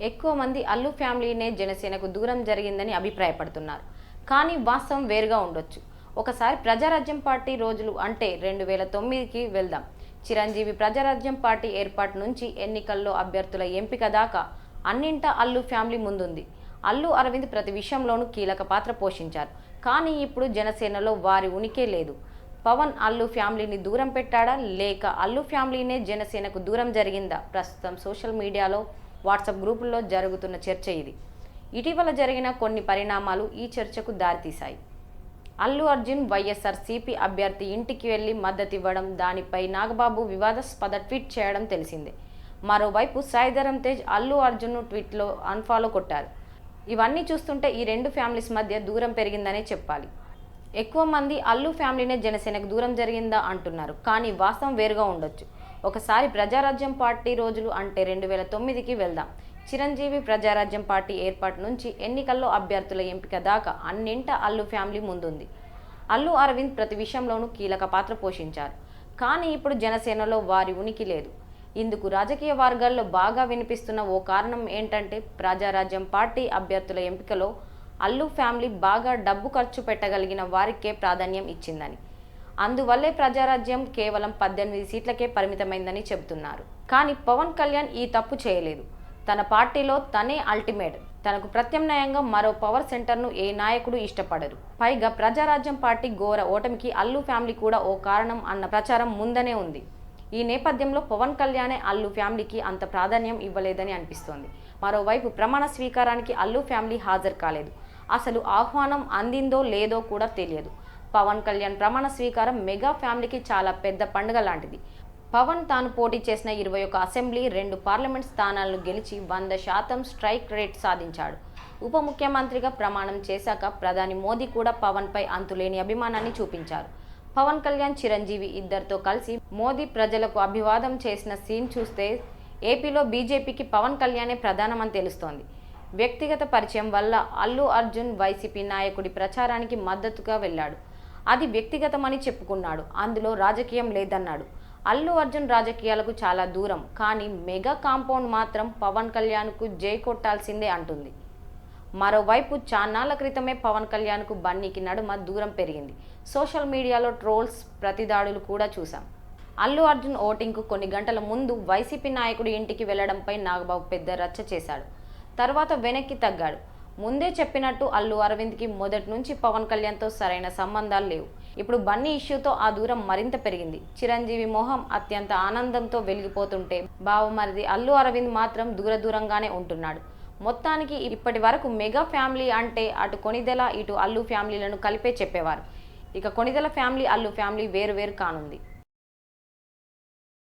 ఎక్కువ మంది అల్లు ఫ్యామిలీనే జనసేనకు దూరం జరిగిందని అభిప్రాయపడుతున్నారు. కానీ వాస్తవం వేరుగా ఉండొచ్చు. ఒకసారి ప్రజారాజ్యం పార్టీ రోజులు అంటే రెండు వేల తొమ్మిదికి వెళ్దాం. చిరంజీవి ప్రజారాజ్యం పార్టీ ఏర్పాటు నుంచి ఎన్నికల్లో అభ్యర్థుల ఎంపిక దాకా అన్నింట అల్లు ఫ్యామిలీ ముందుంది. అల్లు అరవింద్ ప్రతి విషయంలోనూ కీలక పాత్ర పోషించారు. కానీ ఇప్పుడు జనసేనలో వారి ఉనికే లేదు. పవన్ అల్లు ఫ్యామిలీని దూరం పెట్టాడా? లేక అల్లు ఫ్యామిలీనే జనసేనకు దూరం జరిగిందా? ప్రస్తుతం సోషల్ మీడియాలో వాట్సాప్ గ్రూపుల్లో జరుగుతున్న చర్చ ఇది. ఇటీవల జరిగిన కొన్ని పరిణామాలు ఈ చర్చకు దారితీశాయి. అల్లు అర్జున్ వైఎస్ఆర్ సిపి అభ్యర్థి ఇంటికి వెళ్ళి మద్దతు ఇవ్వడం దానిపై నాగబాబు వివాదాస్పద ట్వీట్ చేయడం తెలిసిందే. మరోవైపు సాయిధరం తేజ్ అల్లు అర్జున్ను ట్వీట్లో అన్ఫాలో కొట్టారు. ఇవన్నీ చూస్తుంటే ఈ రెండు ఫ్యామిలీస్ మధ్య దూరం పెరిగిందనే చెప్పాలి. ఎక్కువ మంది అల్లు ఫ్యామిలీనే జనసేనకు దూరం జరిగిందా అంటున్నారు. కానీ వాస్తవం వేరుగా ఉండొచ్చు. ఒకసారి ప్రజారాజ్యం పార్టీ రోజులు అంటే రెండు వేల తొమ్మిదికి వెళ్దాం. చిరంజీవి ప్రజారాజ్యం పార్టీ ఏర్పాటు నుంచి ఎన్నికల్లో అభ్యర్థుల ఎంపిక దాకా అన్నింట అల్లు ఫ్యామిలీ ముందుంది. అల్లు అరవింద్ ప్రతి విషయంలోనూ కీలక పాత్ర పోషించారు. కానీ ఇప్పుడు జనసేనలో వారి ఉనికి లేదు. ఇందుకు రాజకీయ వర్గాల్లో బాగా వినిపిస్తున్న ఓ కారణం ఏంటంటే ప్రజారాజ్యం పార్టీ అభ్యర్థుల ఎంపికలో అల్లు ఫ్యామిలీ బాగా డబ్బు ఖర్చు పెట్టగలిగిన వారికే ప్రాధాన్యం ఇచ్చిందని. అందువల్లే ప్రజారాజ్యం కేవలం పద్దెనిమిది సీట్లకే పరిమితమైందని చెబుతున్నారు. కానీ పవన్ కళ్యాణ్ ఈ తప్పు చేయలేదు. తన పార్టీలో తనే అల్టిమేట్. తనకు ప్రత్యామ్నాయంగా మరో పవర్ సెంటర్ను ఏ నాయకుడు ఇష్టపడరు. పైగా ప్రజారాజ్యం పార్టీ ఘోర ఓటమికి అల్లు ఫ్యామిలీ కూడా ఓ కారణం అన్న ప్రచారం ముందనే ఉంది. ఈ నేపథ్యంలో పవన్ కళ్యాణే అల్లు ఫ్యామిలీకి అంత ప్రాధాన్యం ఇవ్వలేదని అనిపిస్తోంది. మరోవైపు ప్రమాణ స్వీకారానికి అల్లు ఫ్యామిలీ హాజరు కాలేదు. అసలు ఆహ్వానం అందిందో లేదో కూడా తెలియదు. పవన్ కళ్యాణ్ ప్రమాణ స్వీకారం మెగా ఫ్యామిలీకి చాలా పెద్ద పండుగ లాంటిది. పవన్ తాను పోటీ చేసిన ఇరవై ఒక అసెంబ్లీ రెండు పార్లమెంట్ స్థానాలను గెలిచి వంద శాతం స్ట్రైక్ రేట్ సాధించాడు. ఉప ముఖ్యమంత్రిగా ప్రమాణం చేశాక ప్రధాని మోదీ కూడా పవన్పై అంతులేని అభిమానాన్ని చూపించారు. పవన్ కళ్యాణ్ చిరంజీవి ఇద్దరితో కలిసి మోదీ ప్రజలకు అభివాదం చేసిన సీన్ చూస్తే ఏపీలో బీజేపీకి పవన్ కళ్యాణే ప్రధానమని తెలుస్తోంది. వ్యక్తిగత పరిచయం వల్ల అల్లు అర్జున్ వైసీపీ నాయకుడి ప్రచారానికి మద్దతుగా వెళ్ళాడు. అది వ్యక్తిగతమని చెప్పుకున్నాడు. అందులో రాజకీయం లేదన్నాడు. అల్లు అర్జున్ రాజకీయాలకు చాలా దూరం కానీ మెగా కాంపౌండ్ మాత్రం పవన్ కళ్యాణ్కు జై కొట్టాల్సిందే అంటుంది. మరోవైపు చాన్నాళ్ళ క్రితమే పవన్ కళ్యాణ్కు బన్నీకి నడుమ దూరం పెరిగింది. సోషల్ మీడియాలో ట్రోల్స్ ప్రతిదాడులు కూడా చూశాం. అల్లు అర్జున్ ఓటింగ్కు కొన్ని గంటల ముందు వైసీపీ నాయకుడి ఇంటికి వెళ్ళడంపై నాగబాబు పెద్ద రచ్చ చేశాడు. తర్వాత వెనక్కి తగ్గాడు. ముందే చెప్పినట్టు అల్లు అరవింద్కి మొదటి నుంచి పవన్ కళ్యాణ్తో సరైన సంబంధాలు లేవు. ఇప్పుడు బన్నీ ఇష్యూతో ఆ దూరం మరింత పెరిగింది. చిరంజీవి మొహం అత్యంత ఆనందంతో వెలిగిపోతుంటే బావమరిది అల్లు అరవింద్ మాత్రం దూర దూరంగానే ఉంటున్నాడు. మొత్తానికి ఇప్పటి వరకు మెగా ఫ్యామిలీ అంటే అటు కొనిదెల ఇటు అల్లు ఫ్యామిలీలను కలిపే చెప్పేవారు. ఇక కొనిదెల ఫ్యామిలీ అల్లు ఫ్యామిలీ వేరు వేరు కానుంది.